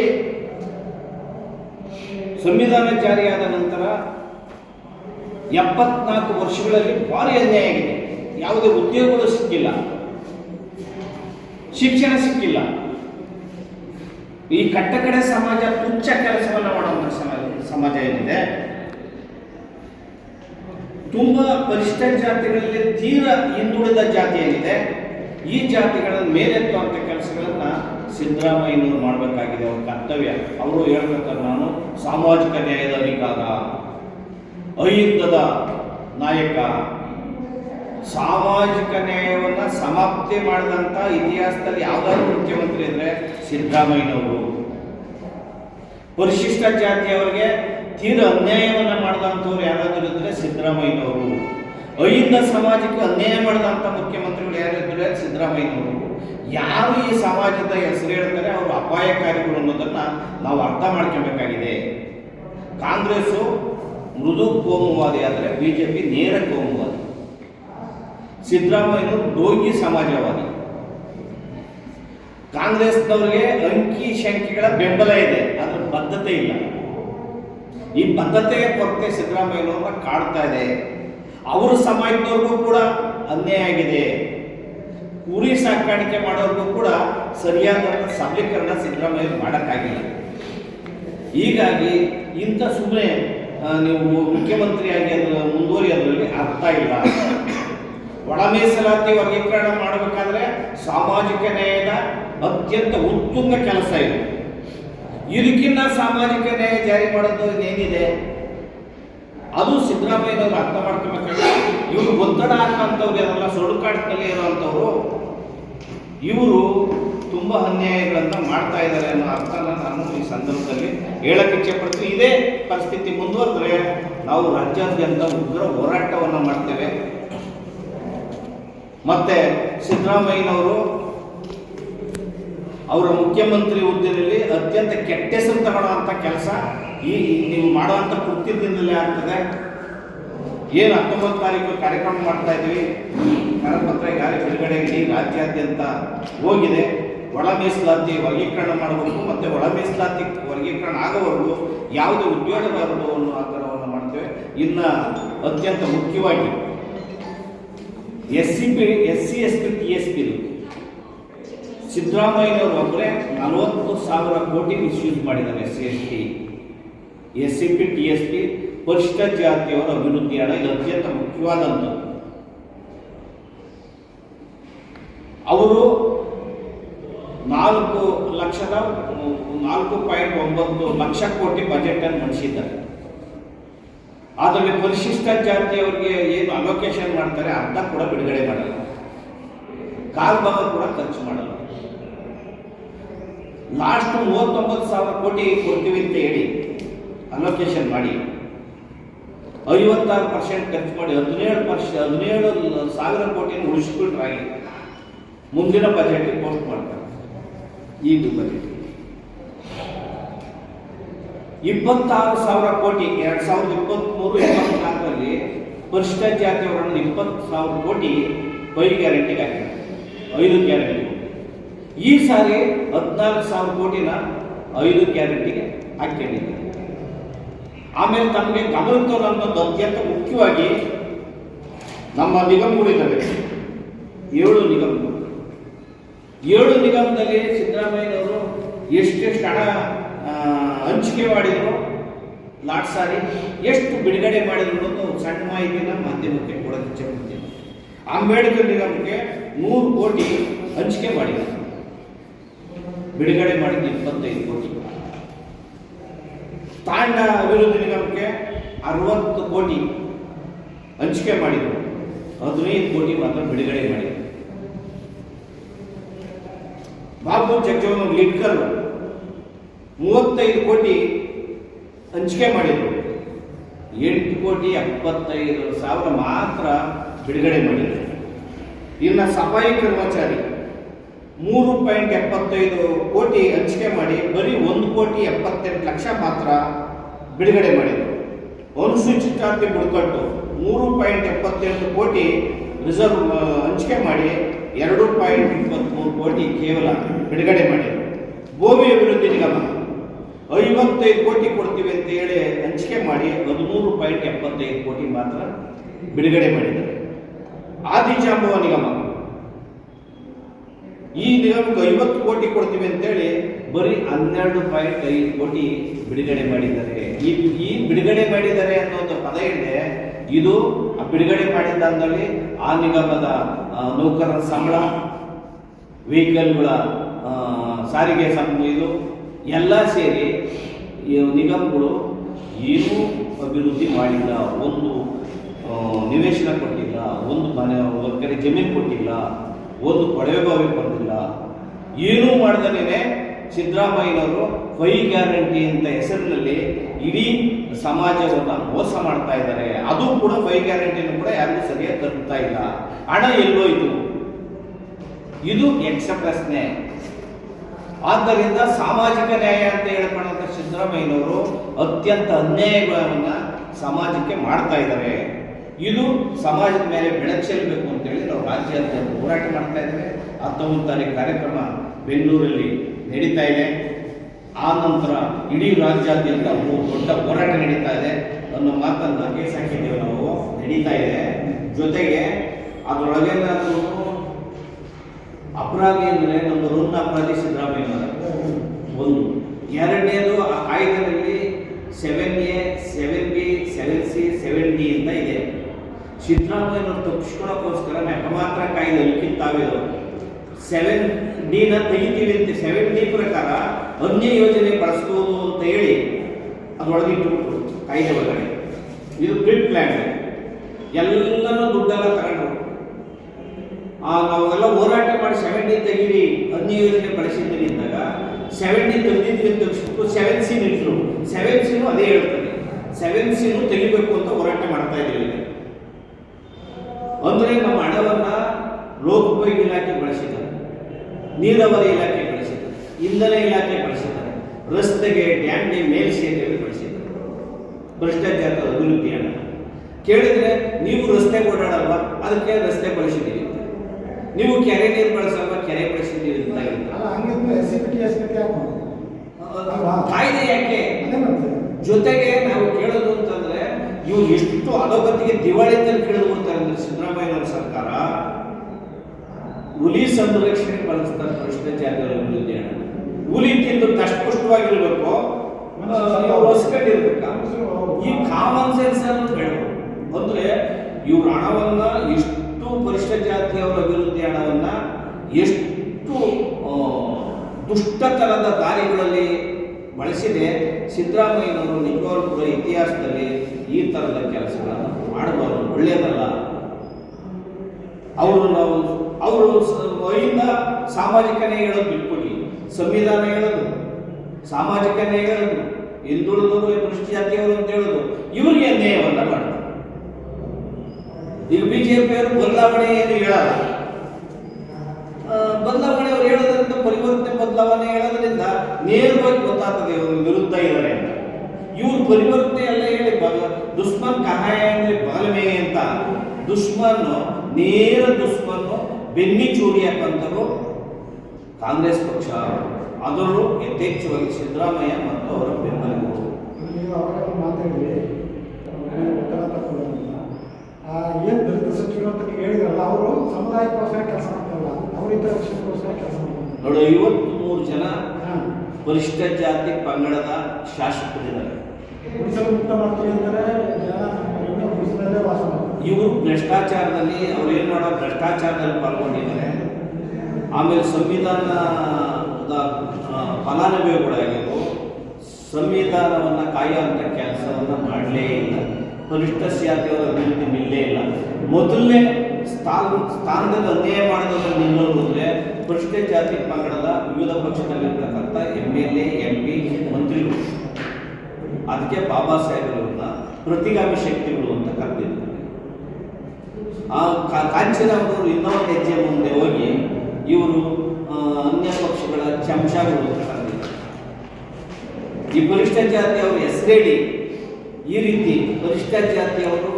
[SPEAKER 2] ಸಂವಿಧಾನ ಜಾರಿಯಾದ ನಂತರ ಎಪ್ಪತ್ನಾಲ್ಕು ವರ್ಷಗಳಲ್ಲಿ ಭಾರಿ ಅನ್ಯಾಯ ಆಗಿದೆ. ಯಾವುದೇ ಉದ್ಯೋಗಗಳು ಸಿಕ್ಕಿಲ್ಲ. ಶಿಕ್ಷಣ ಸಿಕ್ಕಿಲ್ಲ. ಈ ಕಟ್ಟಕಡೆ ಸಮಾಜ ತುಚ್ಛ ಕೆಲಸವನ್ನು ಮಾಡುವಂಥ ಸಮಾಜ ಸಮಾಜ ಏನಿದೆ? ತುಂಬ ಪರಿಷ್ಠ ಜಾತಿಗಳಲ್ಲಿ ತೀರ ಹಿಂದುಳಿದ ಜಾತಿ ಏನಿದೆ? ಈ ಜಾತಿಗಳನ್ನು ಮೇಲೆತ್ತುವಂಥ ಕೆಲಸಗಳನ್ನ ಸಿದ್ದರಾಮಯ್ಯನವರು ಮಾಡಬೇಕಾಗಿದೆ ಅವ್ರ ಕರ್ತವ್ಯ. ಅವರು ಹೇಳ್ಬೇಕಾದ್ರೆ ನಾನು ಸಾಮಾಜಿಕ ನ್ಯಾಯದ ಅಧಿಕಾರ, ಅಹಿಂದದ ನಾಯಕ ಸಾಮಾಜಿಕ ನ್ಯಾಯವನ್ನು ಸಮಾಪ್ತಿ ಮಾಡಿದಂಥ ಇತಿಹಾಸದಲ್ಲಿ ಯಾವುದಾದ್ರೂ ಮುಖ್ಯಮಂತ್ರಿ ಅಂದರೆ ಸಿದ್ದರಾಮಯ್ಯನವರು. ಪರಿಶಿಷ್ಟ ಜಾತಿಯವರಿಗೆ ತೀರ ಅನ್ಯಾಯವನ್ನು ಮಾಡಿದಂಥವ್ರು ಯಾರಾದರೂ ಇದ್ದರೆ ಸಿದ್ದರಾಮಯ್ಯನವರು. ಅಹಿಂದ ಸಮಾಜಕ್ಕೆ ಅನ್ಯಾಯ ಮಾಡಿದಂಥ ಮುಖ್ಯಮಂತ್ರಿಗಳು ಯಾರಿದ್ರೆ ಸಿದ್ದರಾಮಯ್ಯನವರು. ಯಾರು ಈ ಸಮಾಜದ ಹೆಸರು ಹೇಳ್ತಾರೆ ಅವರು ಅಪಾಯಕಾರಿಗಳು ಅನ್ನೋದನ್ನ ನಾವು ಅರ್ಥ ಮಾಡ್ಕೋಬೇಕಾಗಿದೆ. ಕಾಂಗ್ರೆಸ್ಸು ಮೃದು ಕೋಮುವಾದಿ ಆದರೆ ಬಿಜೆಪಿ ನೇರ ಕೋಮುವಾದಿ. ಸಿದ್ದರಾಮಯ್ಯನವರು ಡೋಂಗಿ ಸಮಾಜವಾದಿ. ಕಾಂಗ್ರೆಸ್ನವ್ರಿಗೆ ಅಂಕಿ ಶಂಕಿಗಳ ಬೆಂಬಲ ಇದೆ ಅದರ ಬದ್ಧತೆ ಇಲ್ಲ. ಈ ಬದ್ಧತೆಯ ಕೊರತೆ ಸಿದ್ದರಾಮಯ್ಯನವ್ರನ್ನ ಕಾಡ್ತಾ ಇದೆ. ಅವರ ಸಮಾಜದವ್ರಿಗೂ ಕೂಡ ಅನ್ಯಾಯ ಆಗಿದೆ. ಕುರಿ ಸಾಕಾಣಿಕೆ ಮಾಡೋರ್ಗೂ ಕೂಡ ಸರಿಯಾದ ಸಬಲೀಕರಣ ಸಿದ್ದರಾಮಯ್ಯ ಮಾಡೋಕ್ಕಾಗಿಲ್ಲ. ಹೀಗಾಗಿ ಇಂಥ ಸುಮ್ಮನೆ ನೀವು ಮುಖ್ಯಮಂತ್ರಿಯಾಗಿ ಅದರ ಮುಂದುವರಿಯೋದ್ರಲ್ಲಿ ಅರ್ಥ ಇಲ್ಲ. ಒಳ ಮೀಸಲಾತಿ ವರ್ಗೀಕರಣ ಮಾಡಬೇಕಾದ್ರೆ ಸಾಮಾಜಿಕ ನ್ಯಾಯದ ಅತ್ಯಂತ ಉತ್ತುಂಗ ಕೆಲಸ ಇದು. ಇದಕ್ಕಿನ್ನ ಸಾಮಾಜಿಕ ನ್ಯಾಯ ಜಾರಿ ಮಾಡೋದು ಏನಿದೆ ಅದು ಸಿದ್ದರಾಮಯ್ಯನವ್ರು ಅರ್ಥ ಮಾಡ್ಕೊಬೇಕಾದ್ರೆ ಇವರು ಒತ್ತಡ ಹಾಕಂಥವ್ರು ಯಾರಲ್ಲ ಸುಡುಕಾಡಿನಲ್ಲಿ ಇರುವಂಥವ್ರು, ಇವರು ತುಂಬ ಅನ್ಯಾಯಗಳನ್ನು ಮಾಡ್ತಾ ಇದ್ದಾರೆ ಅನ್ನೋ ಅರ್ಥನ ನಾನು ಈ ಸಂದರ್ಭದಲ್ಲಿ ಹೇಳಕ್ಕೆ ಇಚ್ಛೆಪಡ್ತೀನಿ. ಇದೇ ಪರಿಸ್ಥಿತಿ ಮುಂದುವರೆದ್ರೆ ನಾವು ರಾಜ್ಯಾದ್ಯಂತ ಉಗ್ರ ಹೋರಾಟವನ್ನು ಮಾಡ್ತೇವೆ. ಮತ್ತೆ ಸಿದ್ದರಾಮಯ್ಯನವರು ಅವರ ಮುಖ್ಯಮಂತ್ರಿ ಹುದ್ದೆಯಲ್ಲಿ ಅತ್ಯಂತ ಕೆಟ್ಟ ಹೆಸರು ತಗೊಳ್ಳುವಂಥ ಕೆಲಸ. ಈ ನೀವು ಮಾಡುವಂಥ ಕೃತ್ಯದಿಂದಲೇ ಆಗ್ತದೆ. ಏನು ಹತ್ತೊಂಬತ್ತು ತಾರೀಕು ಕಾರ್ಯಕ್ರಮ ಮಾಡ್ತಾ ಇದ್ವಿ ಕರಪತ್ರ ಈಗಾಗಲೇ ಬಿಡುಗಡೆ ಇಡೀ ರಾಜ್ಯಾದ್ಯಂತ ಹೋಗಿದೆ. ಒಳ ಮೀಸಲಾತಿ ವರ್ಗೀಕರಣ ಮಾಡಬೇಕು, ಮತ್ತು ಒಳ ಮೀಸಲಾತಿ ವರ್ಗೀಕರಣ ಆಗೋವರೆಗೂ ಯಾವುದೇ ಬರದು ಅನ್ನೋ ಆಗ್ರಹವನ್ನು ಮಾಡ್ತೇವೆ. ಇನ್ನು ಅತ್ಯಂತ ಮುಖ್ಯವಾಗಿ S C P S C S P T S P ಸಿದ್ದರಾಮಯ್ಯನವರು ಒಬ್ಬರೇ ನಲವತ್ತು ಸಾವಿರ ಕೋಟಿ ಮಿಸ್ಯೂಸ್ ಮಾಡಿದ್ದಾರೆ S C S T S C P T S P ಪರಿಶಿಷ್ಟ ಜಾತಿಯವರ ಅಭಿವೃದ್ಧಿ ಹಣ ಇದು ಅತ್ಯಂತ ಮುಖ್ಯವಾದಂಥದ್ದು. ಅವರು ನಾಲ್ಕು ಲಕ್ಷದ, ನಾಲ್ಕು ಪಾಯಿಂಟ್ ಒಂಬತ್ತು ಲಕ್ಷ ಕೋಟಿ ಬಜೆಟ್ ಅನ್ನು ಮಂಡಿಸಿದ್ದಾರೆ. ಅದರಲ್ಲಿ ಪರಿಶಿಷ್ಟ ಜಾತಿಯವರಿಗೆ ಏನು ಅಲೋಕೇಶನ್ ಮಾಡ್ತಾರೆ ಅರ್ಧ ಕೂಡ ಬಿಡುಗಡೆ ಮಾಡಲ್ಲ. ಕಾಲ್ ಕೂಡ ಖರ್ಚು ಮಾಡಲ್ಲ. ಲಾಸ್ಟ್ ಮೂವತ್ತೊಂಬತ್ತು ಸಾವಿರ ಕೋಟಿ ಕೊಡ್ತೀವಿ ಅಂತ ಹೇಳಿ ಅಲೋಕೇಶನ್ ಮಾಡಿ, ಐವತ್ತಾರು ಪರ್ಸೆಂಟ್ ಖರ್ಚು ಮಾಡಿ, ಹದಿನೇಳು ಪರ್ಸ ಹದಿನೇಳು ಸಾವಿರ ಕೋಟಿಯನ್ನು ಉಳಿಸ್ಬಿಟ್ರಾಗಿ ಮುಂದಿನ ಬಜೆಟ್ ಪೋಸ್ಟ್ ಮಾಡ್ತಾರೆ. ಈಗ ಬಜೆಟ್ ಇಪ್ಪತ್ತಾರು ಸಾವಿರ ಕೋಟಿ, ಎರಡ್ ಸಾವಿರದ ಇಪ್ಪತ್ತ್ಮೂರು ಇಪ್ಪತ್ನಾಲ್ಕರಲ್ಲಿ ಪರಿಷ್ಠ ಜಾತಿಯವರನ್ನು ಇಪ್ಪತ್ತು ಸಾವಿರ ಕೋಟಿ ಐದು ಗ್ಯಾರಂಟಿಗೆ ಹಾಕಿದ್ದಾರೆ. ಐದು ಗ್ಯಾರಂಟಿ. ಈ ಸಾರಿ ಹದಿನಾಲ್ಕು ಸಾವಿರ ಕೋಟಿನ ಐದು ಗ್ಯಾರಂಟಿಗೆ ಹಾಕೊಂಡಿದ್ದಾರೆ ಆಮೇಲೆ ತಮಗೆ ಗಮನಕ್ಕೆ ಅನ್ನೋದು ಅತ್ಯಂತ ಮುಖ್ಯವಾಗಿ ನಮ್ಮ ನಿಗಮಗಳಿದ್ದಾವೆ ಏಳು ನಿಗಮಗಳು. ಏಳು ನಿಗಮದಲ್ಲಿ ಸಿದ್ದರಾಮಯ್ಯನವರು ಎಷ್ಟೆಷ್ಟು ಹಣ ಹಂಚಿಕೆ ಮಾಡಿದ್ರು ಲಾಟ್ ಸಾರಿ, ಎಷ್ಟು ಬಿಡುಗಡೆ ಮಾಡಿದ್ರು ಅನ್ನೋದು ಸಣ್ಣ ಮಾಹಿತಿನ ಮಾಧ್ಯಮಕ್ಕೆ ಕೊಡೋಕೆ ಇಚ್ಛೆ ಅಂಬೇಡ್ಕರ್ ನಿಗಮಕ್ಕೆ ನೂರು ಕೋಟಿ ಹಂಚಿಕೆ ಮಾಡಿದ್ರು. ಬಿಡುಗಡೆ ಮಾಡಿದ್ದು ಇಪ್ಪತ್ತೈದು ಕೋಟಿ. ತಾಂಡ ಅಭಿವೃದ್ಧಿ ನಿಗಮಕ್ಕೆ ಅರವತ್ತು ಕೋಟಿ ಹಂಚಿಕೆ ಮಾಡಿದ್ರು. ಹದಿನೈದು ಕೋಟಿ ಮಾತ್ರ ಬಿಡುಗಡೆ ಮಾಡಿದರು. ಬಾಬು ಜಗಜೀವನ ಲಿಡ್ಕರ್ ಮೂವತ್ತೈದು ಕೋಟಿ ಹಂಚಿಕೆ ಮಾಡಿದರು. ಎಂಟು ಕೋಟಿ ಎಪ್ಪತ್ತೈದು ಸಾವಿರ ಮಾತ್ರ ಬಿಡುಗಡೆ ಮಾಡಿದರು. ಇನ್ನು ಸಫಾಯಿ ಕರ್ಮಚಾರಿ ಮೂರು ಪಾಯಿಂಟ್ ಎಪ್ಪತ್ತೈದು ಕೋಟಿ ಹಂಚಿಕೆ ಮಾಡಿ ಬರೀ ಒಂದು ಕೋಟಿ ಎಪ್ಪತ್ತೆಂಟು ಲಕ್ಷ ಮಾತ್ರ ಬಿಡುಗಡೆ ಮಾಡಿದರು. ಅನುಸೂಚಿತ ಜಾತಿ ಬುಡಕಟ್ಟು ಮೂರು ಪಾಯಿಂಟ್ ಎಪ್ಪತ್ತೆಂಟು ಕೋಟಿ ರಿಸರ್ವ್ ಹಂಚಿಕೆ ಮಾಡಿ ಎರಡು ಪಾಯಿಂಟ್ ಇಪ್ಪತ್ತ್ಮೂರು ಕೋಟಿ ಕೇವಲ ಬಿಡುಗಡೆ ಮಾಡಿದರು. ಭೂಮಿ ಅಭಿವೃದ್ಧಿ ನಿಗಮ ಐವತ್ತೈದು ಕೋಟಿ ಕೊಡ್ತೀವಿ ಅಂತ ಹೇಳಿ ಹಂಚಿಕೆ ಮಾಡಿ ಹದಿಮೂರು ಪಾಯಿಂಟ್ ಎಪ್ಪತ್ತೈದು ಕೋಟಿ ಮಾತ್ರ ಬಿಡುಗಡೆ ಮಾಡಿದ್ದಾರೆ. ಆದಿಜಾಂಬವ ನಿಗಮ. ಈ ನಿಗಮಕ್ಕೆ ಐವತ್ತು ಕೋಟಿ ಕೊಡ್ತೀವಿ ಅಂತೇಳಿ ಬರೀ ಹನ್ನೆರಡು ಪಾಯಿಂಟ್ ಐದು ಕೋಟಿ ಬಿಡುಗಡೆ ಮಾಡಿದ್ದಾರೆ. ಈ ಈ ಬಿಡುಗಡೆ ಮಾಡಿದ್ದಾರೆ ಒಂದು ಪದ ಇದೆ ಇದು ಬಿಡುಗಡೆ ಅಂದಲ್ಲಿ ಆ ನಿಗಮದ ನೌಕರರ ಸಂಬಳ ವೆಹಿಕಲ್ಗಳ ಸಾರಿಗೆ ಇದು ಎಲ್ಲ ಸೇರಿ ನಿಗಮಗಳು ಏನೂ ಅಭಿವೃದ್ಧಿ ಮಾಡಿಲ್ಲ, ಒಂದು ನಿವೇಶನ ಕೊಟ್ಟಿಲ್ಲ, ಒಂದು ಮನೆ, ಒಂದು ಕಡೆ ಜಮೀನು ಕೊಟ್ಟಿಲ್ಲ, ಒಂದು ಕೊಳವೆ ಬಾವಿ ಕೊಟ್ಟಿಲ್ಲ ಏನೂ ಮಾಡ್ದೇನೆ ಸಿದ್ದರಾಮಯ್ಯನವರು ಫೈ ಗ್ಯಾರಂಟಿ ಅಂತ ಹೆಸರಿನಲ್ಲಿ ಇಡೀ ಸಮಾಜವನ್ನು ಮೋಸ ಮಾಡ್ತಾ ಇದ್ದಾರೆ. ಅದು ಕೂಡ ಫೈ ಗ್ಯಾರಂಟಿನೂ ಕೂಡ ಯಾರಿಗೂ ಸರಿಯಾಗಿ ತಲುಪ್ತಾ ಇಲ್ಲ. ಹಣ ಎಲ್ಲೋಯ್ತು. ಇದು ಯಕ್ಷ ಪ್ರಶ್ನೆ ಆದ್ದರಿಂದ ಸಾಮಾಜಿಕ ನ್ಯಾಯ ಅಂತ ಹೇಳ್ಕೊಳ್ಳೋಂಥ ಸಿದ್ದರಾಮಯ್ಯನವರು ಅತ್ಯಂತ ಅನ್ಯಾಯಗಳನ್ನ ಸಮಾಜಕ್ಕೆ ಮಾಡ್ತಾ ಇದ್ದಾರೆ. ಇದು ಸಮಾಜದ ಮೇಲೆ ಅಂತ ಅಂತೇಳಿ ನಾವು ರಾಜ್ಯಾದ್ಯಂತ ಹೋರಾಟ ಮಾಡ್ತಾ ಇದ್ದೇವೆ. ಹತ್ತೊಂಬತ್ತು ತಾರೀಕು ಕಾರ್ಯಕ್ರಮ ಬೆಂಗಳೂರಲ್ಲಿ ನಡೀತಾ ಇದೆ. ಆ ನಂತರ ಇಡೀ ರಾಜ್ಯಾದ್ಯಂತ ದೊಡ್ಡ ಹೋರಾಟ ನಡೀತಾ ಇದೆ. ಅನ್ನೋ ಮಾತನ್ನು ಕೇಸ್ ಹಾಕಿದ್ದೇವೆ ನಾವು ನಡೀತಾ ಇದೆ. ಜೊತೆಗೆ ಅದರೊಳಗೇನಾದರೂ ಅಪರಾಧಿ ಅಂದರೆ ನಮ್ಮ ಋಣ ಅಪರಾಧಿ ಸಿದ್ದರಾಮಯ್ಯ ಒಂದು. ಎರಡನೇದು ಆ ಕಾಯ್ದೆಯಲ್ಲಿ seven A seven B seven C seven D ಅಂತ ಇದೆ. ಸಿದ್ದರಾಮಯ್ಯನವ್ರು ತಪ್ಪಿಸ್ಕೊಳಕ್ಕೋಸ್ಕರ ನೆಪ ಮಾತ್ರ ಕಾಯ್ದೆ ಲಿಖಿತಾವಿದು ಸೆವೆನ್ ಡಿನ ತೆಗಿತೀವಿ. ಅಂತ ಸೆವೆನ್ ಡಿ ಪ್ರಕಾರ ಅನ್ಯ ಯೋಜನೆ ಬಳಸ್ಬೋದು ಅಂತ ಹೇಳಿ ಅದರೊಳಗೆ ಕಾಯ್ದೆ ಒಳಗಡೆ. ಇದು ಪ್ರಿಟ್ ಪ್ಲ್ಯಾನ್ ಎಲ್ಲನೂ ದುಡ್ಡೆಲ್ಲ ತಗೊಂಡ್ರು. ನಾವೆಲ್ಲ ಹೋರಾಟ ಮಾಡಿ ಸೆವೆಂಟಿ ತೆಗೀರಿ, ಹದಿನೈದು ಯೋಜನೆ ಬಳಸಿದ್ದೀರಿ ಅಂದಾಗ ಸೆವೆಂಟಿ ತೆಗೆದಿದ್ವಿ ಅಂತ ತಕ್ಷಣ ಸೆವೆನ್ ಸಿ ಇಟ್ರು ಸೆವೆನ್ ಸಿನೂ ಅದೇ ಹೇಳ್ತದೆ. ಸೆವೆನ್ ಸಿನೂ ತೆಗಿಬೇಕು ಅಂತ ಹೋರಾಟ ಮಾಡ್ತಾ ಇದ್ದೀವಿ ಅಂದರೆ ನಮ್ಮ ಹಣವನ್ನು ಲೋಕೋಪಯೋಗಿ ಇಲಾಖೆ ಬಳಸಿದ್ದಾರೆ. ನೀರಾವರಿ ಇಲಾಖೆ ಬಳಸಿದ್ದಾರೆ. ಇಂಧನ ಇಲಾಖೆ ಬಳಸಿದ್ದಾರೆ. ರಸ್ತೆಗೆ, ಡ್ಯಾಮ್ಗೆ ಮೇಲ್ಸೇತುವೆ ಬಳಸಿದ್ದಾರೆ. ಭ್ರಷ್ಟಾಚಾರದ ಅಭಿವೃದ್ಧಿ ಹಣ. ಕೇಳಿದ್ರೆ ನೀವು ರಸ್ತೆ ಓಡಾಡಲ್ವಾ? ಅದಕ್ಕೆ ರಸ್ತೆ ಬಳಸಿದ್ದೀವಿ ಅಂತ. ನೀವು ಕೆರೆ ನೀರು ಬಳಸಲ್ವ ಕೆರೆ ಬಳಸಿದ್ದೀವಿ ಅಂತ? ಕಾಯ್ದೆ ಯಾಕೆ? ಜೊತೆಗೆ ನಾವು ಕೇಳೋದು ಅಂತಂದ್ರೆ ಇವು ಎಷ್ಟು ಅಧೋಗತಿಗೆ ದಿವಾಳಿ ಅಂತ ಕೇಳಿದ್ರು ಅಂತಾರೆ ಅಂದ್ರೆ ಸಿದ್ದರಾಮಯ್ಯನವರ ಸರ್ಕಾರ ಹುಲಿ ಸಂರಕ್ಷಣೆ ಬಳಸ್ತಾರೆ ಭ್ರಷ್ಟಾಚಾರದ ವಿರುದ್ಧ ಹುಲಿ ತಿಂದು ಕಷ್ಟಪುಷ್ಟವಾಗಿರ್ಬೇಕು ಹೊಸ್ಕೊಂಡಿರ್ಬೇಕ? ಈ ಕಾಮನ್ ಸೆನ್ಸ್ ಅನ್ನೋದು ಹೇಳೋದು ಅಂದ್ರೆ ಇವ್ರ ಹಣವನ್ನ ಎಷ್ಟು ಪರಿಷ್ಠ ಜಾತಿಯವರ ಅಭಿವೃದ್ಧಿ ಹಣವನ್ನ ಎಷ್ಟು ದುಷ್ಟತನದ ದಾರಿಗಳಲ್ಲಿ ಬಳಸಿದೆ, ಸಿದ್ದರಾಮಯ್ಯನವರು ನಿಜವಾಗ್ಲೂ ಇತಿಹಾಸದಲ್ಲಿ ಈ ಥರದ ಕೆಲಸಗಳನ್ನು ಮಾಡಬಾರದು, ಒಳ್ಳೆಯದಲ್ಲ. ಅವರು ನಾವು, ಅವರು ವೈಯಿಂದ ಸಾಮಾಜಿಕ ನ್ಯಾಯಗಳನ್ನು ಬಿಟ್ಕೊಡಿ ಸಂವಿಧಾನ ಹೇಳೋದು ಸಾಮಾಜಿಕ ನ್ಯಾಯ ಹೇಳೋದು, ಹಿಂದುಳಿದವರು ದೃಷ್ಟಿ ಜಾತಿಯವರು ಅಂತ ಹೇಳೋದು. ಇವರಿಗೆ ನ್ಯಾಯವನ್ನ ಮಾಡೋದು ಈಗ ಬಿಜೆಪಿಯವರು ಬದಲಾವಣೆ ಏನು ಹೇಳಲ್ಲ. ಬದಲಾವಣೆ ಅವರು ಹೇಳೋದ್ರಿಂದ ಪರಿವರ್ತನೆ ಬದಲಾವಣೆ ಹೇಳೋದ್ರಿಂದ ನೇರವಾಗಿ ಗೊತ್ತಾಗ್ತದೆ ಇವರು ವಿರುದ್ಧ ಇದ್ದಾರೆ ಅಂತ. ಇವ್ರು ಪರಿವರ್ತನೆ ಎಲ್ಲ ಹೇಳಿ ಬಗ ದುಷ್ಮನ್ ಕಹಾಯ ಅಂದ್ರೆ ಬಗಲಮೇ ಅಂತ. ದುಷ್ಮನ್ ನೇರ ದುಷ್ಮನ್ ಬೆನ್ನಿ ಚೂರಿ ಹಾಕಂತರು ಕಾಂಗ್ರೆಸ್ ಪಕ್ಷ. ಅದರಲ್ಲೂ ಯಥೇಚ್ಛವಾಗಿ ಸಿದ್ದರಾಮಯ್ಯ ಮತ್ತು ಅವರ ಬೆಂಬಲಿಗರು
[SPEAKER 3] ನೀವು ಏನು ದಲಿತ ಸಚಿವರು ಅಂತ ನೀವು ಹೇಳಿದ್ರಲ್ಲ ಅವರು ಸಮುದಾಯಕ್ಕೋಸ್ಕರ ಕೆಲಸ ಮಾಡ್ತಾರಲ್ಲ ಅವರು ಇತರ ವಿಷಯಕ್ಕೋಸ್ಕರ ಕೆಲಸ ಮಾಡ್ತಾರೆ.
[SPEAKER 2] ನೋಡಿ ಐವತ್ತು ಮೂರು ಜನ ಪರಿಷ್ಠ ಜಾತಿ ಪಂಗಡದ ಶಾಸಕರಿದ್ದಾರೆ.
[SPEAKER 3] ಗುಡಿಸಲು ಮುಕ್ತ ಮಾಡ್ತೀವಿ ಅಂದರೆ ಗುಡಿಸಲಲ್ಲೇ ವಾಸ
[SPEAKER 2] ಇವರು ಭ್ರಷ್ಟಾಚಾರದಲ್ಲಿ ಅವ್ರು ಏನು ಮಾಡೋ ಭ್ರಷ್ಟಾಚಾರದಲ್ಲಿ ಪಾಲ್ಗೊಂಡಿದ್ದಾರೆ. ಆಮೇಲೆ ಸಂವಿಧಾನದ ಆ, ಫಲಾನುಭವಿಗಳಾಗಿದ್ದು ಸಂವಿಧಾನವನ್ನು ಕಾಯುವಂಥ ಕೆಲಸವನ್ನು ಮಾಡಲೇ ಇಲ್ಲ. ಪರಿಷ್ಠ ಜಾತಿಯವರ ಅಭಿವೃದ್ಧಿ ನಿಲ್ಲೇ ಇಲ್ಲ. ಮೊದಲನೇ ಸ್ಥಾನ ಸ್ಥಾನದಲ್ಲಿ ಅನ್ಯಾಯ ಮಾಡೋದನ್ನು ನಿಲ್ಲೋದು ಅಂದರೆ ಪರಿಷ್ಠ ಜಾತಿ ಪಂಗಡದ ವಿವಿಧ ಪಕ್ಷದಲ್ಲಿರ್ತಕ್ಕಂಥ M L A M P ಮಂತ್ರಿಗಳು. ಅದಕ್ಕೆ ಬಾಬಾ ಸಾಹೇಬರನ್ನ ಪ್ರತಿಗಾಮಿ ಶಕ್ತಿಗಳು ಅಂತ ಕರೆದಿದ್ರು ಆ ಕಾ- ಕಾಂಚನವರು ಇನ್ನೊಂದು ಹೆಜ್ಜೆ ಮುಂದೆ ಹೋಗಿ ಇವರು ಅನ್ಯ ಪಕ್ಷಗಳ ಚಮಚಗಳು ಅಂತ ಕರೆದಿದ್ರು ಈ ಪರಿಷ್ಠ ಜಾತಿಯವರು ಹೆಸರೇಳಿ ಈ ರೀತಿ ಪರಿಷ್ಠ ಜಾತಿಯವರು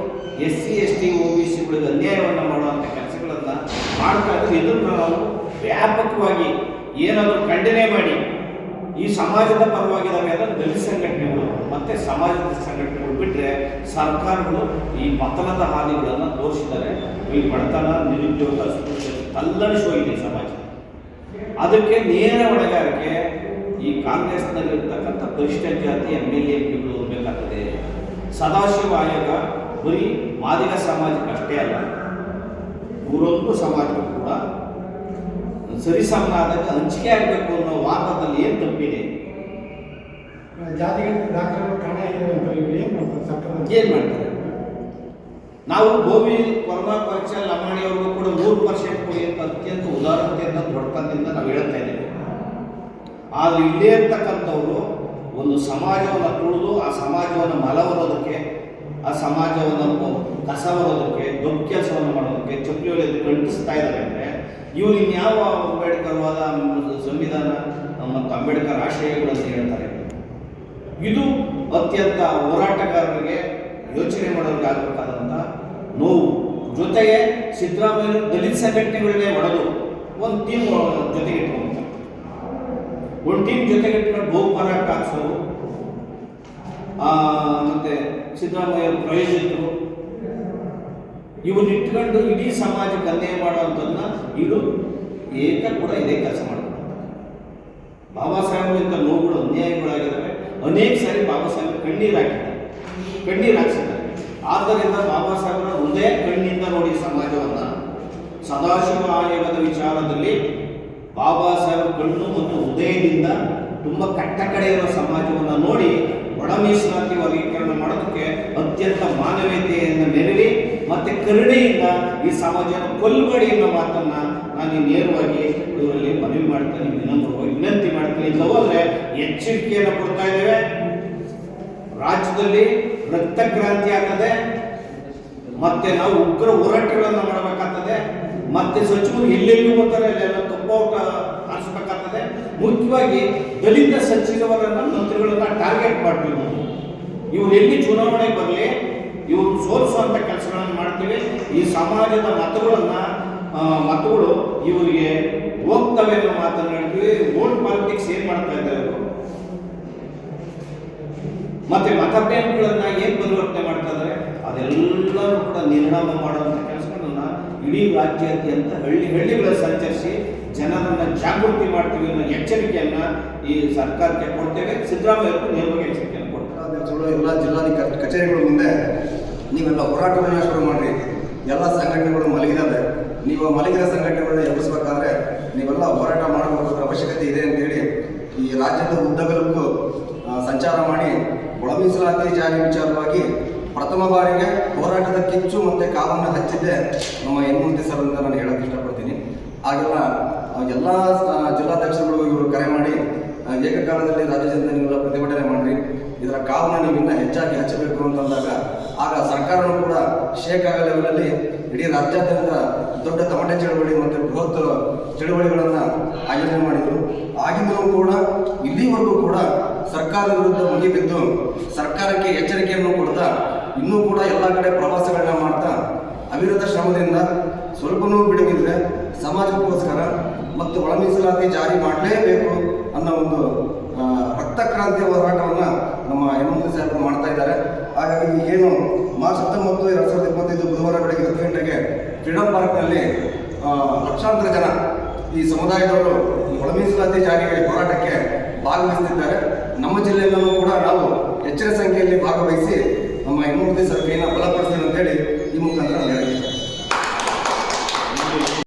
[SPEAKER 2] S C, S T O B ಸಿಗಳಿಗೆ ಅನ್ಯಾಯವನ್ನು ಮಾಡುವಂಥ ಕೆಲಸಗಳನ್ನು ಮಾಡ್ತಾ ಇದ್ರು. ನಾವು ವ್ಯಾಪಕವಾಗಿ ಏನಾದರೂ ಖಂಡನೆ ಮಾಡಿ ಈ ಸಮಾಜದ ಪರವಾಗಿದ್ದಾವೆ ಅಂದರೆ ದಲಿತ ಸಂಘಟನೆಗಳು, ಮತ್ತು ಸಮಾಜದ ಸಂಘಟನೆಗಳು ಬಿಟ್ಟರೆ ಸರ್ಕಾರಗಳು ಈ ಪತನದ ಹಾದಿಗಳನ್ನು ತೋರಿಸಿದ್ದಾರೆ. ಈ ಬಡತನ ನಿರುದ್ಯೋಗ ತಲ್ಲಣಿಸೋಗಿದೆ ಸಮಾಜ. ಅದಕ್ಕೆ ನೇರ ಹೊಣೆಗಾರಿಕೆ ಈ ಕಾಂಗ್ರೆಸ್ನಲ್ಲಿರ್ತಕ್ಕಂಥ ಪರಿಷ್ಠ ಜಾತಿ ಎಂ ಎಲ್ ಎ ಪಿಗಳು ಸದಾಶಿವ ಆಯೋಗ ಬರೀ ಮಾದಿಗ ಸಮಾಜಕ್ಕೆ ಅಷ್ಟೇ ಅಲ್ಲ ಮೂರೊಂದು ಸಮಾಜಕ್ಕೂ ಕೂಡ. ಸರಿಸಮನಾದಾಗ ಹಂಚಿಕೆ ಆಗಬೇಕು ಅನ್ನೋ ವಾದದಲ್ಲಿ ಏನು ತಪ್ಪಿದೆ?
[SPEAKER 3] ಜಾತಿಗಳಿಗೆ ಡಾಕ್ಟರ್ ಕಾಣ ಏನು ಮಾಡ್ತಾರೆ
[SPEAKER 2] ಏನು ಮಾಡ್ತಾರೆ? ನಾವು ಭೂಮಿ ಕೊರೋನಾ ಪರೀಕ್ಷೆ ಲಮಾಣಿಯವ್ರಿಗೂ ಕೂಡ ನೂರು ಪರ್ಸೆಂಟ್ ಕೊಡಿ ಅಂತ ಅತ್ಯಂತ ಉದಾರತೆಯಿಂದ ದೊಡ್ಡತನದಿಂದ ನಾವು ಹೇಳ್ತಾ ಇದ್ದೇವೆ. ಆದರೆ ಇಲ್ಲೇ ಇರ್ತಕ್ಕಂಥವ್ರು ಒಂದು ಸಮಾಜವನ್ನು ತುಳಿದು ಆ ಸಮಾಜವನ್ನು ಮಲವರೋದಕ್ಕೆ, ಆ ಸಮಾಜವನ್ನು ಕಸ ಬರೋದಕ್ಕೆ ದೊಡ್ಡ ಕೆಲಸವನ್ನು ಮಾಡೋದಕ್ಕೆ ಚಪ್ಪಲಿ ಕಂಟಿಸ್ತಾ ಇದ್ದಾರೆ ಅಂದರೆ ಇವರು ಇನ್ಯಾವ ಅಂಬೇಡ್ಕರ್ವಾದ ಸಂವಿಧಾನ, ಮತ್ತು ಅಂಬೇಡ್ಕರ್ ಅಂತ ಹೇಳ್ತಾರೆ. ಇದು ಅತ್ಯಂತ ಹೋರಾಟಗಾರರಿಗೆ ಯೋಚನೆ ಮಾಡೋರಿಗೆ ಆಗಬೇಕಾದಂಥ ನೋವು. ಜೊತೆಗೆ ಸಿದ್ದರಾಮಯ್ಯ ದಲಿತ ಸಂಘಟನೆಗಳನ್ನೇ ಒಡೆದು ಒಂದು ಟೀಮ್ ಜೊತೆಗೆ ಇಟ್ಕೊಂಡ್ತಾರೆ ಒಂದು ಟೀಮ್ ಜೊತೆಗೆ ಇಟ್ಕೊಂಡು ಬಹು ಹೋರಾಟ ಹಾಕ್ಸೋರು ಆ, ಮತ್ತೆ ಸಿದ್ದರಾಮಯ್ಯ ಪ್ರಯೋಜಿತರು ಇವನ್ನ ಇಟ್ಕೊಂಡು ಇಡೀ ಸಮಾಜಕ್ಕೆ ಅನ್ಯಾಯ ಮಾಡುವಂಥದ್ದನ್ನ ಇದು ಏಕ ಕೂಡ ಇದೇ ಕೆಲಸ ಮಾಡ್ತಾರೆ ಬಾಬಾ ಇಂತ ನೋವುಗಳು ಅನ್ಯಾಯಗಳಾಗಿದ್ದಾವೆ ಅನೇಕ ಸಾರಿ ಬಾಬಾ ಸಾಹೇಬ್ ಕಣ್ಣೀರು ಹಾಕಿದ್ದಾರೆ. ಕಣ್ಣೀರು ಹಾಕ್ಸಿದ್ದಾರೆ. ಆದ್ದರಿಂದ ಬಾಬಾ ಸಾಹೇಬರ ಒಂದೇ ಕಣ್ಣಿಂದ ನೋಡಿ ಸಮಾಜವನ್ನ ಸದಾಶಿವ ಆಯೋಗದ ವಿಚಾರದಲ್ಲಿ ಬಾಬಾ ಸಾಹೇಬ್ ಕಣ್ಣು ಮತ್ತು ಹೃದಯದಿಂದ ತುಂಬ ಕಟ್ಟ ಕಡೆ ಇರೋ ಸಮಾಜವನ್ನು ನೋಡಿ ಒಳ ಮೀಸಲಾತಿ ವರ್ಗೀಕರಣ ಮಾಡೋದಕ್ಕೆ ಅತ್ಯಂತ ಮಾನವೀಯತೆಯನ್ನು ಮೆರಳಿ ಮತ್ತೆ ಕರುಣೆಯಿಂದ ಈ ಸಮಾಜವನ್ನು ಕೊಲ್ಲಬೇಡಿ ಅನ್ನೋ ಮಾತನ್ನ ನಾನು ನೇರವಾಗಿ ಇವರಲ್ಲಿ ಮನವಿ ಮಾಡ್ತೇನೆ, ವಿನಮ್ರವಾಗಿ ವಿನಂತಿ ಮಾಡ್ತೀನಿ. ಇಲ್ಲ ಹೋದ್ರೆ ಎಚ್ಚರಿಕೆಯನ್ನು ಕೊಡ್ತಾ ಇದ್ದೇವೆ. ರಾಜ್ಯದಲ್ಲಿ ರಕ್ತ ಕ್ರಾಂತಿ ಆಗ್ತದೆ. ಮತ್ತೆ ನಾವು ಉಗ್ರ ಹೋರಾಟಗಳನ್ನು ಮಾಡಬೇಕಾಗ್ತದೆ. ಮತ್ತೆ ಸಚಿವರು ಎಲ್ಲೆಲ್ಲೂ ಹೋಗ್ತಾರೆ, ಅಲ್ಲೆಲ್ಲ ಆರಿಸ್ಬೇಕಾಗ್ತದೆ ಮುಖ್ಯವಾಗಿ ದಲಿತ ಸಚಿವರನ್ನ ಮಂತ್ರಿಗಳನ್ನ ಟಾರ್ಗೆಟ್ ಮಾಡ್ತೀವಿ ಇವ್ರು ಎಲ್ಲಿ ಚುನಾವಣೆ ಬರಲಿ, ಇವರು ಸೋಲಿಸುವಂತ ಕೆಲಸಗಳನ್ನು ಮಾಡ್ತೀವಿ. ಈ ಸಮಾಜದ ಮತಗಳನ್ನ ಮತಗಳು ಇವರಿಗೆ ಹೋಗ್ತವೆ ಅನ್ನೋ ಮಾತನ್ನು ಹೇಳ್ತೀವಿ. ಓಟ್ ಪಾಲಿಟಿಕ್ಸ್ ಏನ್ ಮಾಡ್ತಾ ಇದ್ದಾರೆ ಮತ್ತೆ ಮತ ಏನ್ ಪರಿವರ್ತನೆ ಮಾಡ್ತಾ ಇದ್ದಾರೆ? ಅದೆಲ್ಲರೂ ಕೂಡ ನಿರ್ಣಾಮ ಮಾಡುವಂತ ಕೆಲಸಗಳನ್ನ ಇಡೀ ರಾಜ್ಯಾದ್ಯಂತ ಹಳ್ಳಿ ಹಳ್ಳಿಗಳ ಸಂಚರಿಸಿ ಜನರನ್ನ ಜಾಗೃತಿ ಮಾಡ್ತೀವಿ ಅನ್ನೋ ಎಚ್ಚರಿಕೆಯನ್ನು ಈ ಸರ್ಕಾರಕ್ಕೆ ಕೊಡ್ತೇವೆ. ಸಿದ್ದರಾಮಯ್ಯ ಅವರು ನಿಯಮಕ್ಕೆ ಎಚ್ಚರಿಕೆಯನ್ನು ಕೊಡ್ತಾರೆ
[SPEAKER 4] ಎಲ್ಲ ಜಿಲ್ಲಾಧಿಕಾರಿ ಕಚೇರಿಗಳ ಮುಂದೆ ನೀವೆಲ್ಲ ಹೋರಾಟವನ್ನು ಶುರು ಮಾಡ್ರಿ. ಎಲ್ಲ ಸಂಘಟನೆಗಳು ಮಲಗಿದಾವೆ. ನೀವು ಮಲಗಿದ ಸಂಘಟನೆಗಳನ್ನ ಎಬ್ಬಿಸ್ಬೇಕಾದ್ರೆ ನೀವೆಲ್ಲ ಹೋರಾಟ ಮಾಡಬೇಕಾದ ಅವಶ್ಯಕತೆ ಇದೆ ಅಂತೇಳಿ ಈ ರಾಜ್ಯದ ಉದ್ದಗಲಕ್ಕೂ ಸಂಚಾರ ಮಾಡಿ ಒಳ ಮೀಸಲಾತಿ ಜಾರಿ ವಿಚಾರವಾಗಿ ಪ್ರಥಮ ಬಾರಿಗೆ ಹೋರಾಟದ ಕಿಚ್ಚು ಮತ್ತೆ ಕಾಲನ್ನು ಹಚ್ಚಿದ್ದೆ ನಮ್ಮ ಹೆಣ್ಮಂತಿ ಸರ್ ಅಂತ ನಾನು ಹೇಳಕ್ ಇಷ್ಟಪಡ್ತೀನಿ. ಹಾಗೆಲ್ಲ ಎಲ್ಲ ಜಿಲ್ಲಾಧ್ಯಕ್ಷರುಗಳು ಇವರು ಕರೆ ಮಾಡಿ ಏಕಕಾಲದಲ್ಲಿ ರಾಜ್ಯ ಜನತೆ ನೀವೆಲ್ಲ ಪ್ರತಿಭಟನೆ ಮಾಡ್ರಿ. ಇದರ ಕಾವನ್ನ ನೀವು ಇನ್ನೂ ಹೆಚ್ಚಾಗಿ ಹಚ್ಚಬೇಕು ಅಂತಂದಾಗ, ಆಗ ಸರ್ಕಾರನೂ ಕೂಡ ಶೇಕ್ ಆಗ ಲೆವೆಲಲ್ಲಿ ಇಡೀ ರಾಜ್ಯಾದ್ಯಂತ ದೊಡ್ಡ ತಮಟೆ ಚಳವಳಿ ಮತ್ತು ಬೃಹತ್ ಚಳವಳಿಗಳನ್ನು ಆಯೋಜನೆ ಮಾಡಿದರು. ಆಗಿದ್ದರೂ ಕೂಡ, ಇಲ್ಲಿವರೆಗೂ ಕೂಡ ಸರ್ಕಾರದ ವಿರುದ್ಧ ಮುಗಿಬಿದ್ದು ಸರ್ಕಾರಕ್ಕೆ ಎಚ್ಚರಿಕೆಯನ್ನು ಕೊಡ್ತಾ, ಇನ್ನೂ ಕೂಡ ಎಲ್ಲ ಕಡೆ ಪ್ರವಾಸಗಳನ್ನ ಮಾಡ್ತಾ, ಅವಿರತ ಶ್ರಮದಿಂದ ಸ್ವಲ್ಪನೂ ಬಿಡುವಿದ್ರೆ ಸಮಾಜಕ್ಕೋಸ್ಕರ ಮತ್ತು ಒಳ ಮೀಸಲಾತಿ ಜಾರಿ ಮಾಡಲೇಬೇಕು ಅನ್ನೋ ಒಂದು ರಕ್ತ ಕ್ರಾಂತಿ ಹೋರಾಟವನ್ನು ನಮ್ಮ ಯಮಂತ್ರಿ ಸಾಹೇಬರು ಮಾಡ್ತಾ ಇದ್ದಾರೆ. ಹಾಗಾಗಿ ಏನು ಮಾರ್ಚ್ ಹತ್ತೊಂಬತ್ತು, ಎರಡು ಸಾವಿರದ ಇಪ್ಪತ್ತೈದು ಬುಧವಾರ ಬೆಳಗ್ಗೆ ಹತ್ತು ಗಂಟೆಗೆ ಫ್ರೀಡಮ್ ಪಾರ್ಕ್ನಲ್ಲಿ ಲಕ್ಷಾಂತರ ಜನ ಈ ಸಮುದಾಯದವರು ಒಳ ಮೀಸಲಾತಿ ಜಾರಿಗೆ ಹೋರಾಟಕ್ಕೆ ಭಾಗವಹಿಸುತ್ತಿದ್ದಾರೆ ನಮ್ಮ ಜಿಲ್ಲೆಯಲ್ಲೂ ಕೂಡ ನಾವು ಹೆಚ್ಚಿನ ಸಂಖ್ಯೆಯಲ್ಲಿ ಭಾಗವಹಿಸಿ ನಮ್ಮ ಹೆಣ್ಣು ಸರ್ವೆಯನ್ನು ಬಲಪಡಿಸ್ತೇವೆ ಅಂತೇಳಿ ಈ ಮುಖಾಂತರ